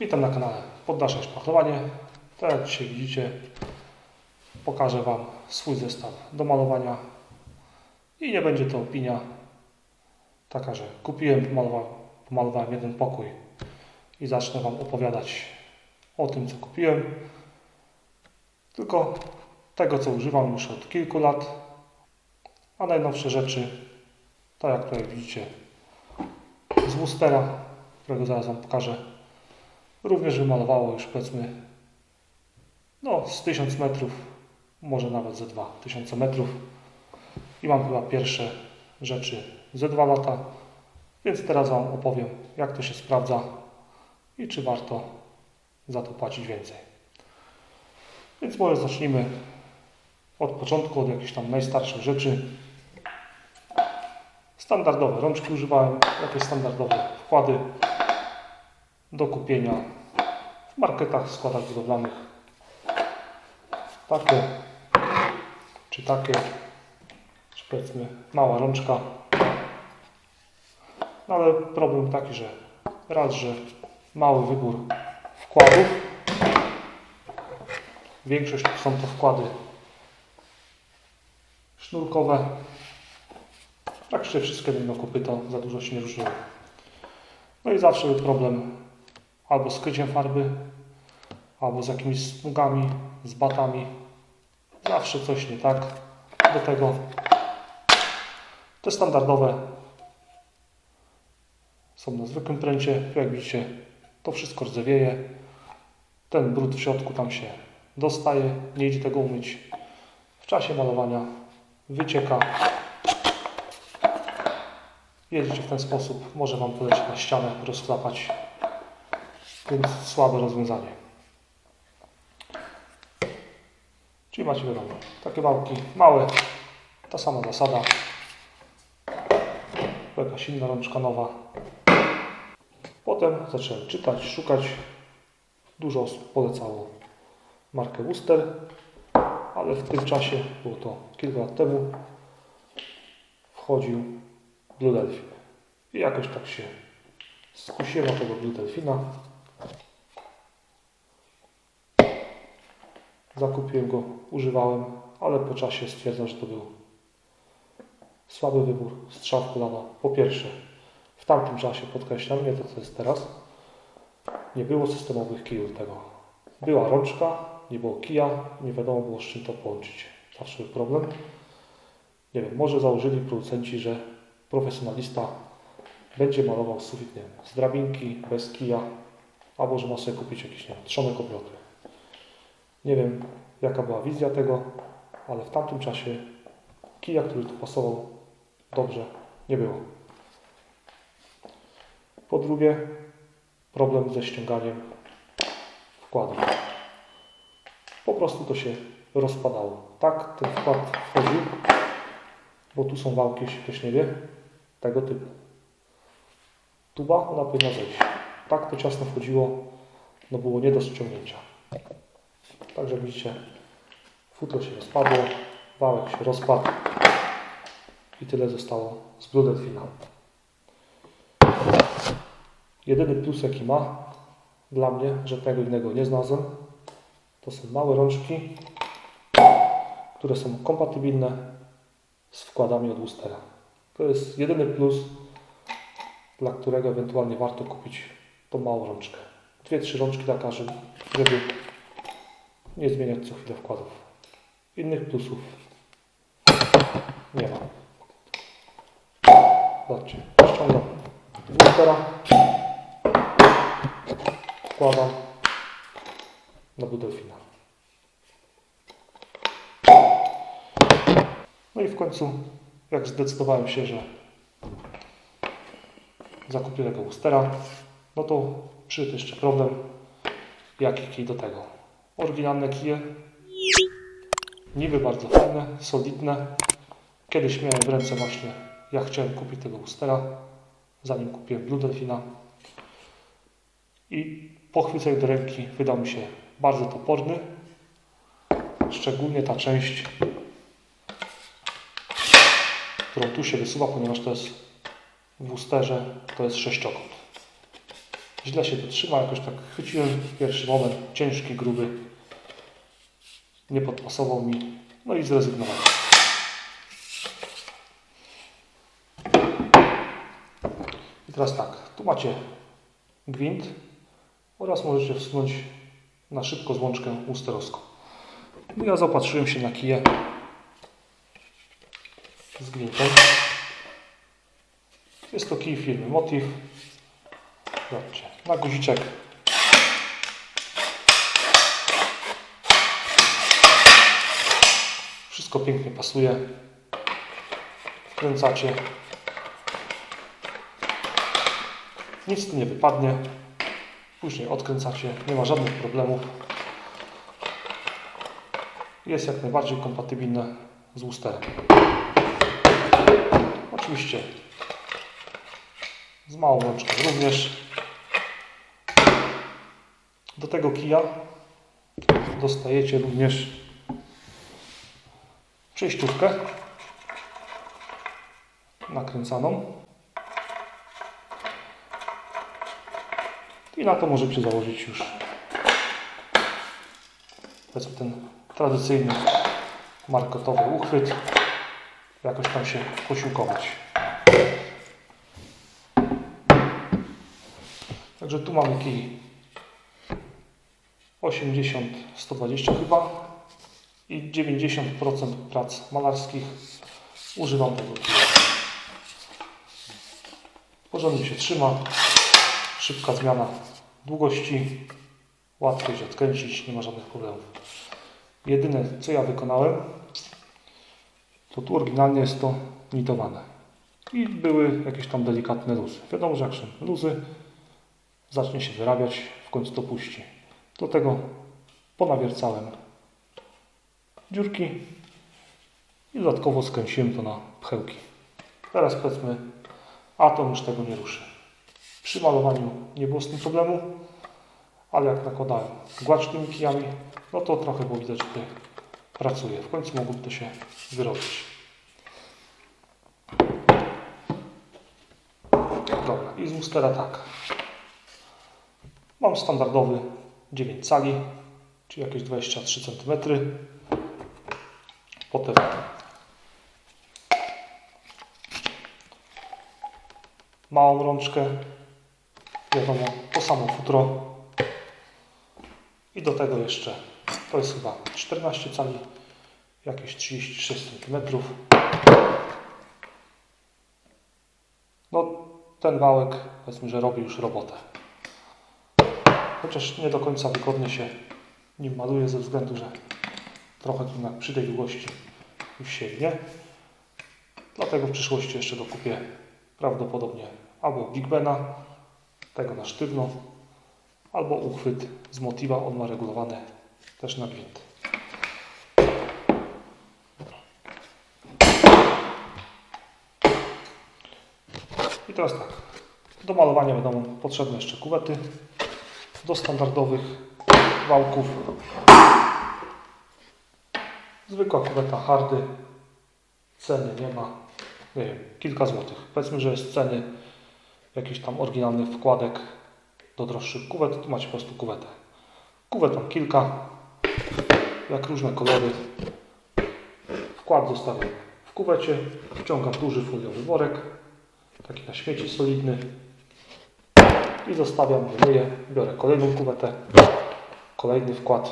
Witam na kanale Poddasze Szpachlowanie. Tak jak dzisiaj widzicie, pokażę Wam swój zestaw do malowania. I nie będzie to opinia taka, że kupiłem, pomalowałem, jeden pokój i zacznę Wam opowiadać o tym, co kupiłem. Tylko tego, co używam już od kilku lat, a najnowsze rzeczy, tak jak tutaj widzicie, z Wustera, którego zaraz Wam pokażę, również wymalowało już powiedzmy no z 1000 metrów, może nawet ze 2000 metrów i mam chyba pierwsze rzeczy ze 2 lata, więc teraz Wam opowiem jak to się sprawdza i czy warto za to płacić więcej. Więc może zacznijmy od początku, od jakichś tam najstarszych rzeczy. Standardowe rączki używałem, jakieś standardowe wkłady do kupienia w marketach, składach budowlanych. Takie, czy takie, czy powiedzmy mała rączka. No ale problem taki, że raz, że mały wybór wkładów. Większość są to wkłady sznurkowe. Praktycznie wszystkie inne kopyto za dużo się nie różniły. No i zawsze był problem albo z kryciem farby, albo z jakimiś smugami, z batami. Zawsze coś nie tak. Do tego te standardowe są na zwykłym pręcie. Jak widzicie, to wszystko rdzewieje. Ten brud w środku tam się dostaje, nie idzie tego umyć. W czasie malowania wycieka. Jedziecie w ten sposób, może Wam polecieć na ścianę, rozchlapać więc słabe rozwiązanie. Czyli macie wiadomo, takie wałki małe, ta sama zasada. Jakaś inna rączka nowa. Potem zacząłem czytać, szukać. Dużo osób polecało markę Wooster, ale w tym czasie, było to kilka lat temu, wchodził Blue Delphin. I jakoś tak się skusiłem tego Blue Delfina. Zakupiłem go, używałem, ale po czasie stwierdzam, że to był słaby wybór, strzał w kolano. Po pierwsze, w tamtym czasie, podkreślam, nie to co jest teraz, nie było systemowych kijów tego. Była rączka, nie było kija, nie wiadomo było z czym to połączyć. Zawsze był problem. Nie wiem, może założyli producenci, że profesjonalista będzie malował sufit, nie wiem, z drabinki, bez kija, albo że ma sobie kupić jakiś, nie wiem, trzonek. Nie wiem, jaka była wizja tego, ale w tamtym czasie kija, który tu pasował dobrze, nie było. Po drugie, problem ze ściąganiem wkładu. Po prostu to się rozpadało. Tak ten wkład wchodził, bo tu są wałki, jeśli ktoś nie wie, tego typu. Tuba, ona powinna zejść. Tak to ciasno wchodziło, no było nie do ściągnięcia. Także widzicie, futro się rozpadło, wałek się rozpadł i tyle zostało z Blue Delfina. Jedyny plus jaki ma dla mnie, że tego innego nie znalazłem, to są małe rączki, które są kompatybilne z wkładami od Woostera. To jest jedyny plus, dla którego ewentualnie warto kupić tą małą rączkę. Dwie, trzy rączki taka, żeby żeby nie zmieniać co chwilę wkładów. Innych plusów nie ma. Zobaczcie, ściągam boostera, wkładam na budelfina. No i w końcu, jak zdecydowałem się, że zakupię tego boostera, no to przyszedł jeszcze problem, jaki kij do tego. Oryginalne kije, niby bardzo fajne, solidne. Kiedyś miałem w ręce właśnie, ja chciałem kupić tego boostera, zanim kupiłem Blue Delfina. I po chwyceniu do ręki wydał mi się bardzo toporny. Szczególnie ta część, którą tu się wysuwa, ponieważ to jest w boosterze, to jest sześciokąt. Źle się to trzyma, jakoś tak chwyciłem pierwszy moment, ciężki, gruby, nie podpasował mi, no i zrezygnowałem. I teraz tak, tu macie gwint oraz możecie wsunąć na szybko złączkę usterowską. No ja zaopatrzyłem się na kiję z gwintem. Jest to kij firmy Motiv. Zobaczcie, na guziczek. Wszystko pięknie pasuje. Wkręcacie. Nic tu nie wypadnie. Później odkręcacie. Nie ma żadnych problemów. Jest jak najbardziej kompatybilne z Wusterem. Oczywiście z małą rączką również. Do tego kija dostajecie również przejściówkę nakręcaną i na to możecie założyć już ten tradycyjny markotowy uchwyt jakoś tam się posiłkować. Także tu mamy kij 80-120 chyba i 90% prac malarskich używam tego. Porządnie się trzyma, szybka zmiana długości, łatwo się odkręcić, nie ma żadnych problemów. Jedyne co ja wykonałem, to tu oryginalnie jest to nitowane. I były jakieś tam delikatne luzy. Wiadomo, że jak są luzy, zacznie się wyrabiać, w końcu to puści. Do tego ponawiercałem dziurki i dodatkowo skręciłem to na pchełki. Teraz powiedzmy, atom już tego nie ruszy. Przy malowaniu nie było z tym problemu, ale jak nakładałem gładź tymi kijami, no to trochę było widać, że pracuje. W końcu mogłoby to się wyrobić. Dobra, i z Mustera tak. Mam standardowy 9 cali, czyli jakieś 23 cm. Potem małą rączkę, wiadomo, to samo futro. I do tego jeszcze, to jest chyba 14 cali, jakieś 36 cm. No, ten wałek, powiedzmy, że robi już robotę. Chociaż nie do końca wygodnie się nim maluje ze względu, że trochę tu na, przy tej długości już się nie. Dlatego w przyszłości jeszcze dokupię prawdopodobnie albo Big Bena, tego na sztywno, albo uchwyt z motywa, on ma regulowany też na gwint. I teraz tak, do malowania wiadomo potrzebne jeszcze kuwety do standardowych wałków. Zwykła kuweta hardy. Ceny nie ma. Nie wiem, kilka złotych. Powiedzmy, że jest ceny jakichś tam oryginalnych wkładek do droższych kuwet. Tu macie po prostu kuwetę. Kuwet mam kilka. Jak różne kolory. Wkład zostawiam w kuwecie. Wciągam duży foliowy worek. Taki na śmieci solidny i zostawiam, myję, biorę kolejną kuwetę, kolejny wkład,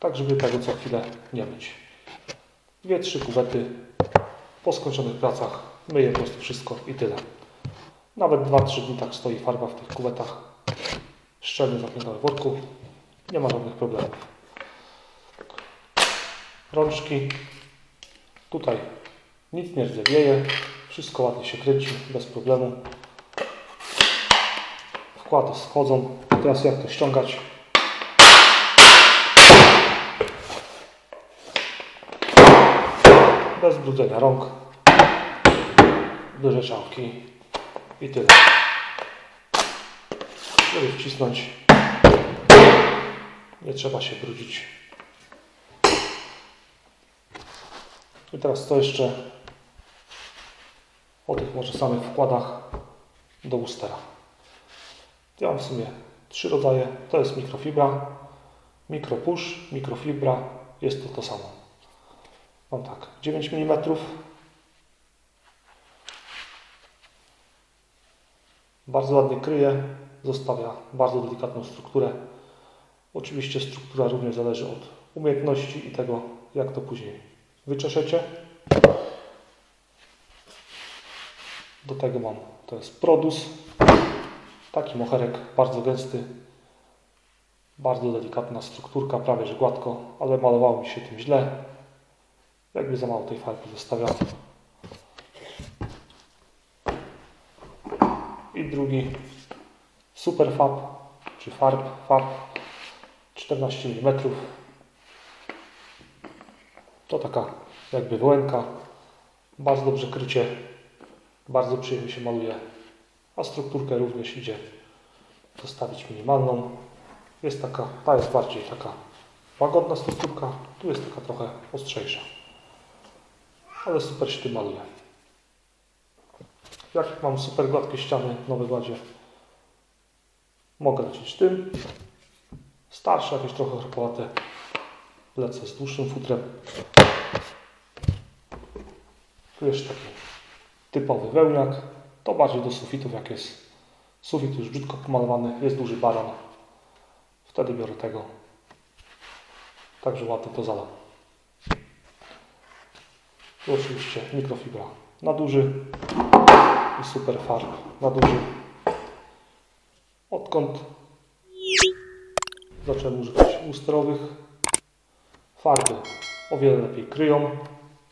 tak żeby tego co chwilę nie myć. Dwie, trzy kuwety, po skończonych pracach myję po prostu wszystko i tyle. Nawet 2-3 dni tak stoi farba w tych kuwetach, szczelnie zamknięta w worku, nie ma żadnych problemów. Rączki, tutaj nic nie rdzewieje, wszystko ładnie się kręci, bez problemu wkłady schodzą. Teraz jak to ściągać? Bez brudzenia rąk. Duże czałki i tyle. Żeby wcisnąć, nie trzeba się brudzić. I teraz to jeszcze o tych może samych wkładach do ustera. Ja mam w sumie trzy rodzaje. To jest mikrofibra, mikropush, mikrofibra. Jest to to samo. Mam tak, 9 mm. Bardzo ładnie kryje, zostawia bardzo delikatną strukturę. Oczywiście struktura również zależy od umiejętności i tego, jak to później wyczeszecie. Do tego mam, to jest Produs. Taki moherek, bardzo gęsty, bardzo delikatna strukturka, prawie że gładko, ale malowało mi się tym źle. Jakby za mało tej farby zostawiam. I drugi Super Fab, czy Farb, Fab 14 mm. To taka jakby wołenka. Bardzo dobrze krycie, bardzo przyjemnie się maluje, a strukturkę również idzie zostawić minimalną. Jest taka, ta jest bardziej taka łagodna strukturka, tu jest taka trochę ostrzejsza. Ale super się tym maluje. Jak mam super gładkie ściany w Nowej Gładzie, mogę lecieć tym. Starsze, jakieś trochę chropowate, lecę z dłuższym futrem. Tu jeszcze taki typowy wełniak. To bardziej do sufitów, jak jest sufit już brzydko pomalowany, jest duży baran. Wtedy biorę tego. Także ładnie to zalam. Tu oczywiście mikrofibra na duży i super farb na duży. Odkąd zacząłem używać lustrowych, farby o wiele lepiej kryją.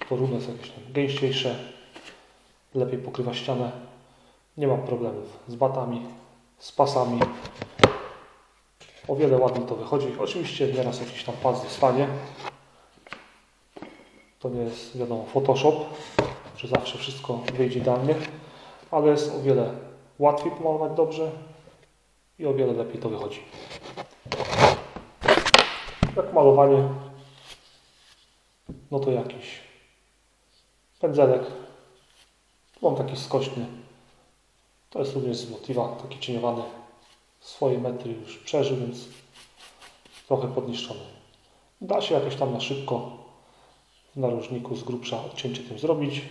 To równo jest jakieś tam gęściejsze, lepiej pokrywa ścianę. Nie mam problemów z batami, z pasami. O wiele ładniej to wychodzi. Oczywiście nieraz jakiś tam pas zostanie. To nie jest wiadomo Photoshop, że zawsze wszystko wyjdzie idealnie, ale jest o wiele łatwiej pomalować dobrze i o wiele lepiej to wychodzi. Jak malowanie, no to jakiś pędzelek. Mam taki skośny. To jest również motywa, taki cieniowany. Swoje metry już przeżył, więc trochę podniszczony. Da się jakoś tam na szybko w narożniku z grubsza odcięcie tym zrobić.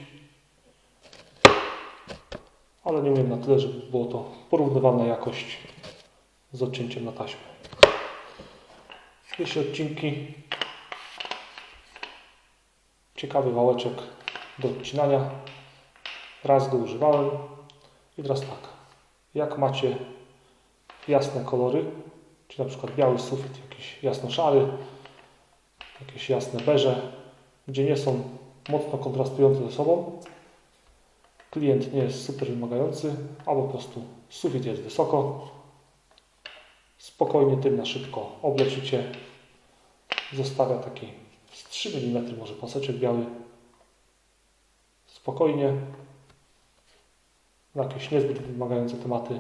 Ale nie umiem na tyle, żeby było to porównywalna jakość z odcięciem na taśmę. Jeśli odcinki, ciekawy wałeczek do odcinania. Raz go używałem i teraz tak. Jak macie jasne kolory, czy na przykład biały sufit, jakiś jasno-szary, jakieś jasne beże, gdzie nie są mocno kontrastujące ze sobą, klient nie jest super wymagający, albo po prostu sufit jest wysoko, spokojnie tym na szybko oblecicie. Zostawia taki z 3 mm może paseczek biały. Spokojnie. Na jakieś niezbyt wymagające tematy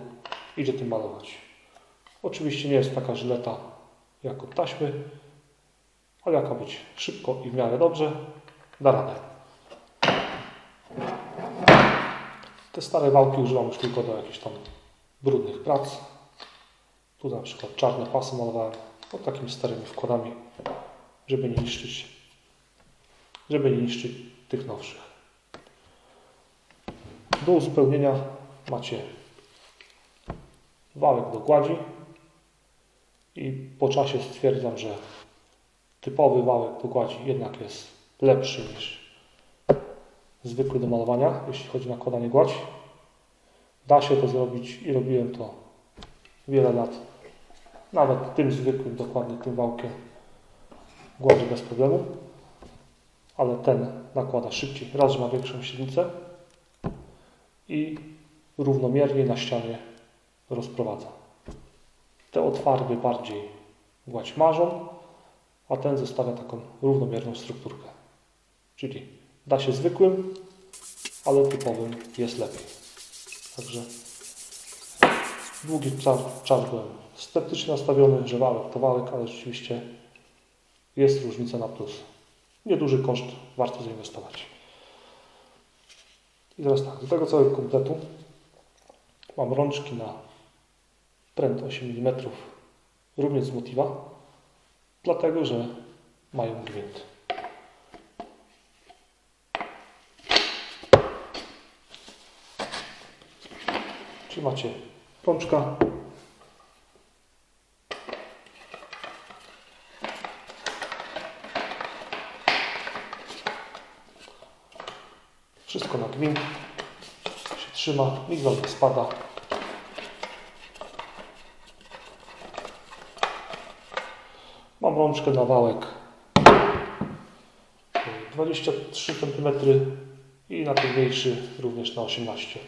idzie tym malować. Oczywiście nie jest taka żyleta jak od taśmy, ale jaka być szybko i w miarę dobrze, da radę. Te stare wałki używam już tylko do jakichś tam brudnych prac. Tu na przykład czarne pasy malowałem no, takimi starymi wkładami, żeby nie niszczyć, żeby nie niszczyć tych nowszych. Do uzupełnienia macie wałek do gładzi i po czasie stwierdzam, że typowy wałek do gładzi jednak jest lepszy niż zwykły do malowania, jeśli chodzi o nakładanie gładzi. Da się to zrobić i robiłem to wiele lat. Nawet tym zwykłym, dokładnie tym wałkiem gładzi bez problemu. Ale ten nakłada szybciej. Raz, że ma większą średnicę i równomiernie na ścianie rozprowadza. Te od farby bardziej gładź marzą, a ten zostawia taką równomierną strukturkę. Czyli da się zwykłym, ale typowym jest lepiej. Także długi czas byłem sceptycznie nastawiony, że wałek to wałek, ale rzeczywiście jest różnica na plus. Nieduży koszt, warto zainwestować. I teraz tak, do tego całego kompletu mam rączki na pręt 8 mm, również z Motiva, dlatego że mają gwint. Czyli macie rączka, wszystko na gwint, się trzyma, nie spada. Mam rączkę na wałek 23 cm i na ten mniejszy również na 18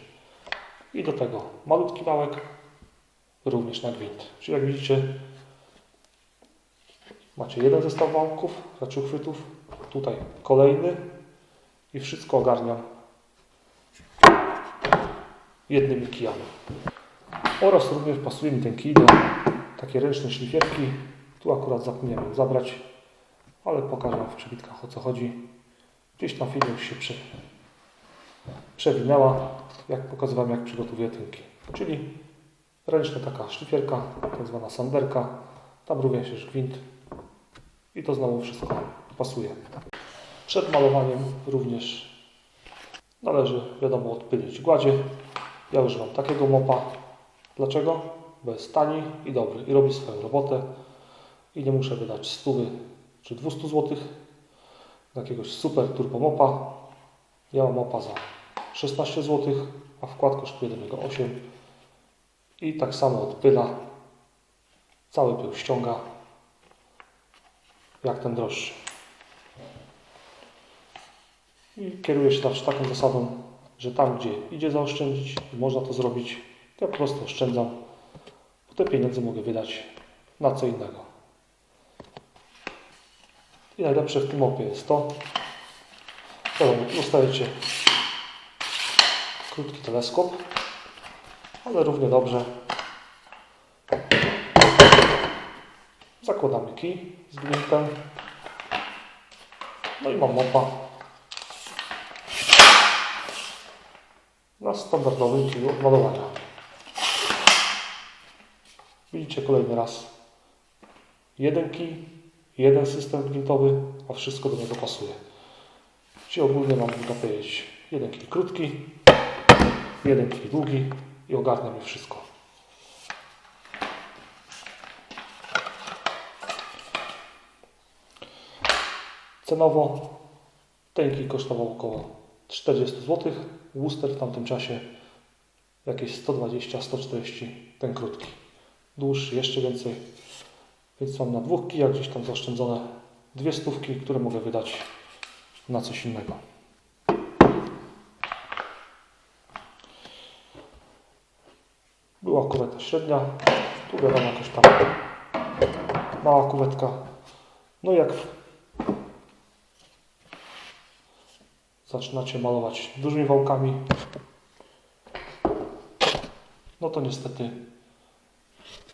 i do tego malutki wałek również na gwint. Czyli jak widzicie macie jeden zestaw wałków, znaczy uchwytów, tutaj kolejny i wszystko ogarniam jednymi kijami. Oraz również pasuje mi ten kij do takiej ręcznej szlifierki. Tu akurat zapomniałem zabrać, ale pokażę Wam w przebitkach o co chodzi. Gdzieś tam filmie już się prze, przewinęła, jak pokazywałem jak przygotowuję tynki. Czyli ręczna taka szlifierka, tak zwana sanderka, tam również jest gwint i to znowu wszystko pasuje. Przed malowaniem również należy, wiadomo, odpylić gładzie. Ja używam takiego mopa. Dlaczego? Bo jest tani i dobry i robi swoją robotę i nie muszę wydać 100 czy 200 zł na jakiegoś super turbo mopa. Ja mam mopa za 16 zł, a wkład kosztuje do niego 8 i tak samo odpyla. Cały pył ściąga jak ten droższy. I kieruję się zawsze taką zasadą, że tam, gdzie idzie zaoszczędzić można to zrobić, to ja po prostu oszczędzam, bo te pieniądze mogę wydać na co innego. I najlepsze w tym mopie jest to, że dostajecie krótki teleskop, ale równie dobrze zakładamy kij z gwintem, no i mam mopa na standardowym kiju od malowania. Widzicie kolejny raz. Jeden kij, jeden system gwintowy, a wszystko do niego pasuje. Czyli ogólnie mam można powiedzieć jeden kij krótki, jeden kij długi i ogarnia mi wszystko. Cenowo ten kij kosztował około 40 zł. Wooster w tamtym czasie jakieś 120-140 ten krótki. Dłuższy jeszcze więcej. Więc mam na dwóch kijach gdzieś tam zaoszczędzone dwie stówki, które mogę wydać na coś innego. Była kuweta średnia, tu wiadomo jakaś tam mała kuwetka. No jak zaczynacie malować dużymi wałkami, no to niestety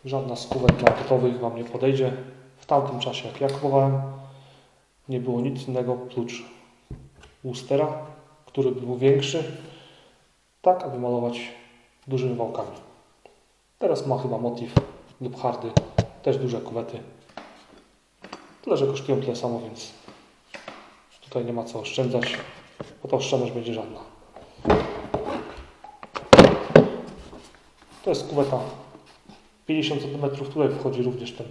żadna z kuwet lankietowych Wam nie podejdzie. W tamtym czasie, jak ja kupowałem, nie było nic innego prócz Woostera, który był większy, tak aby malować dużymi wałkami. Teraz ma chyba motyw lub hardy, też duże kuwety. Tyle, że kosztują tyle samo, więc tutaj nie ma co oszczędzać, bo ta oszczędność będzie żadna. To jest kuweta 50 cm, tutaj wchodzi również ten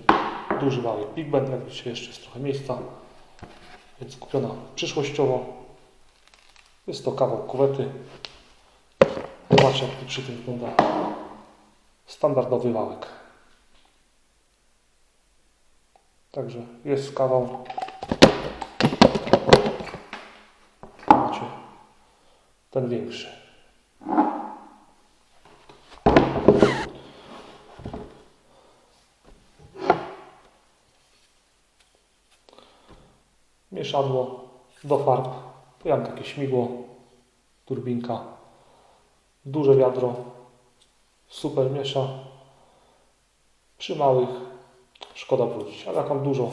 duży wałek Big Bend, jak widzicie jeszcze jest trochę miejsca, więc kupiona przyszłościowo. Jest to kawał kuwety. Zobaczcie jak tu przy tym wygląda standardowy wałek. Także jest kawał. Macie ten większy. Mieszadło do farb. Ja mam takie śmigło, turbinka, duże wiadro, super miesza. Przy małych szkoda wrócić, ale jak mam dużo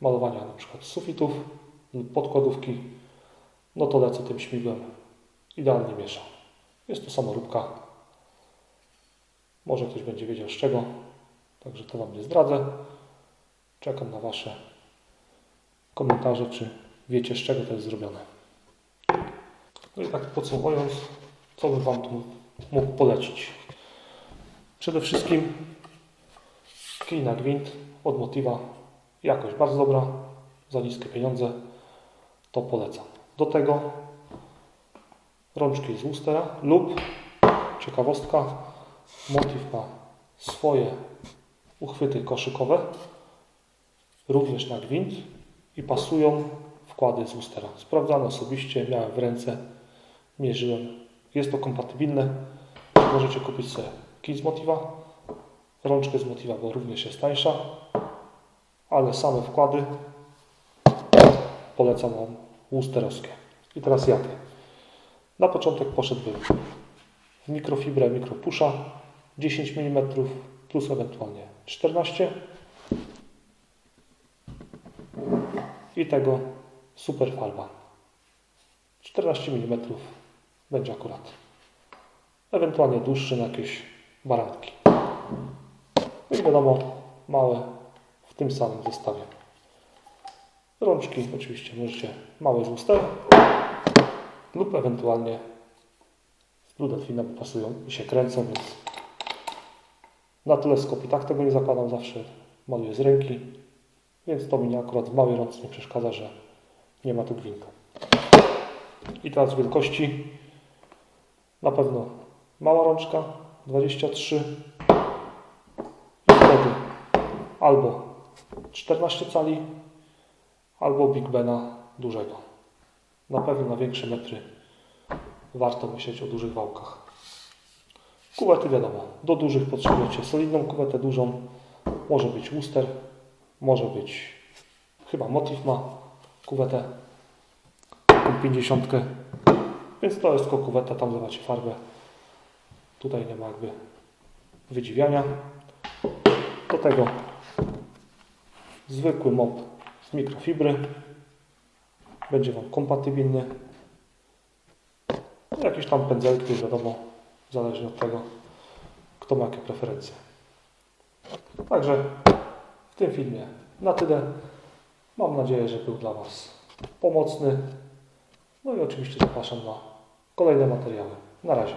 malowania na przykład sufitów lub podkładówki, no to lecę tym śmigłem. Idealnie miesza. Jest to samoróbka. Może ktoś będzie wiedział z czego, także to Wam nie zdradzę. Czekam na Wasze komentarze, czy wiecie z czego to jest zrobione. No i tak podsumowując, co bym Wam tu mógł polecić. Przede wszystkim kij na gwint od Motiva. Jakość bardzo dobra, za niskie pieniądze, to polecam. Do tego rączki z Woostera lub ciekawostka, Motiv ma swoje uchwyty koszykowe, również na gwint i pasują wkłady z Woostera. Sprawdzałem osobiście, miałem w ręce, mierzyłem. Jest to kompatybilne. Możecie kupić sobie kij z Motiva, rączkę z Motiva, bo również jest tańsza, ale same wkłady polecam Wam Woosterowskie. I teraz jakie? Na początek poszedłbym w mikrofibrę mikropusza 10 mm plus ewentualnie 14 i tego super falba. 14 mm będzie akurat ewentualnie dłuższy na jakieś baranki no i wiadomo małe w tym samym zestawie. Rączki oczywiście możecie małe z lub ewentualnie Ludelfina pasują i się kręcą, więc na teleskop i tak tego nie zakładam, zawsze maluję z ręki, więc to mi akurat w małej rączce nie przeszkadza, że nie ma tu gwinta. I teraz wielkości na pewno mała rączka 23 i wtedy albo 14 cali albo Big Bena dużego. Na pewno na większe metry warto myśleć o dużych wałkach. Kuwety wiadomo, do dużych potrzebujecie solidną kuwetę dużą. Może być Wooster, może być, chyba Motiv ma kuwetę, taką 50. Więc to jest tylko kuweta, tam zobaczycie farbę. Tutaj nie ma jakby wydziwiania. Do tego zwykły mop z mikrofibry. Będzie Wam kompatybilny. No, Jakieś tam pędzelki, wiadomo, zależnie od tego, kto ma jakie preferencje. Także w tym filmie na tyle. Mam nadzieję, że był dla Was pomocny. No i oczywiście zapraszam na kolejne materiały. Na razie.